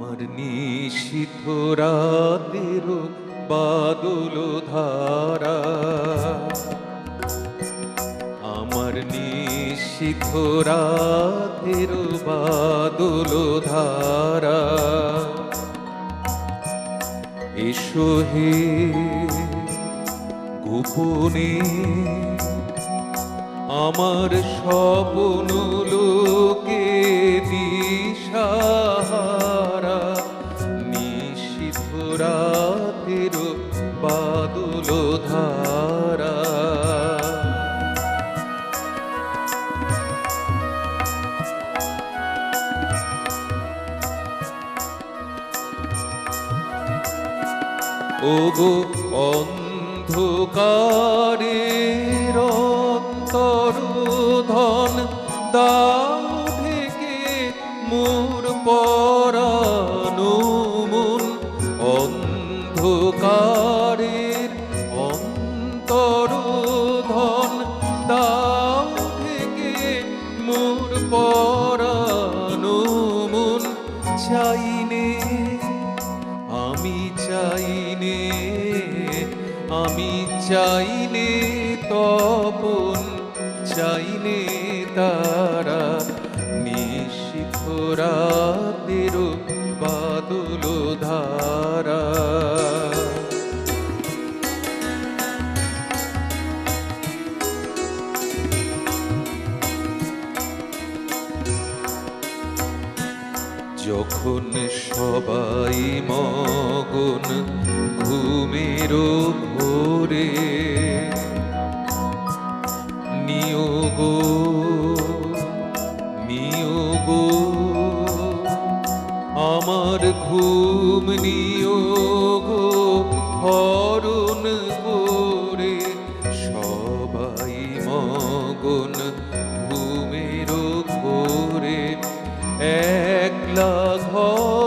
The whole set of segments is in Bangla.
আমার নিশিথ রাতের বাদল ধারা। আমার নিশিথ রাতের বাদল ধারা। এসো হে গোপনে, আমার স্বপ্ন ধারা। ওগো অন্ধকারের অন্তর ধন চাইনে আমি চাইনে আমি চাইনে তপন চাইনে তারা নিশিথ যখন সবাই মগন ঘুমের ভোরে নিয়োগ নিয়োগ আমার ঘুম নিয়োগ হরণ করে সবাই মগন of hope.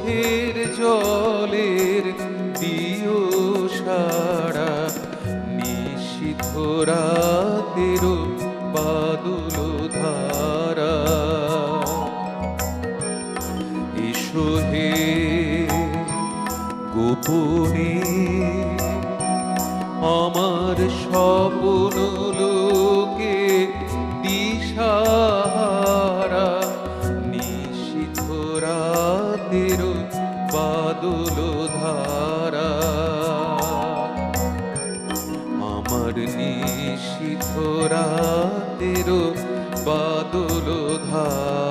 চোখের জলের দিও সারা নিশিথ রাতের বাদল ধারা। এসো হে গোপনে আমার স্বপ্ন বাদল ধারা।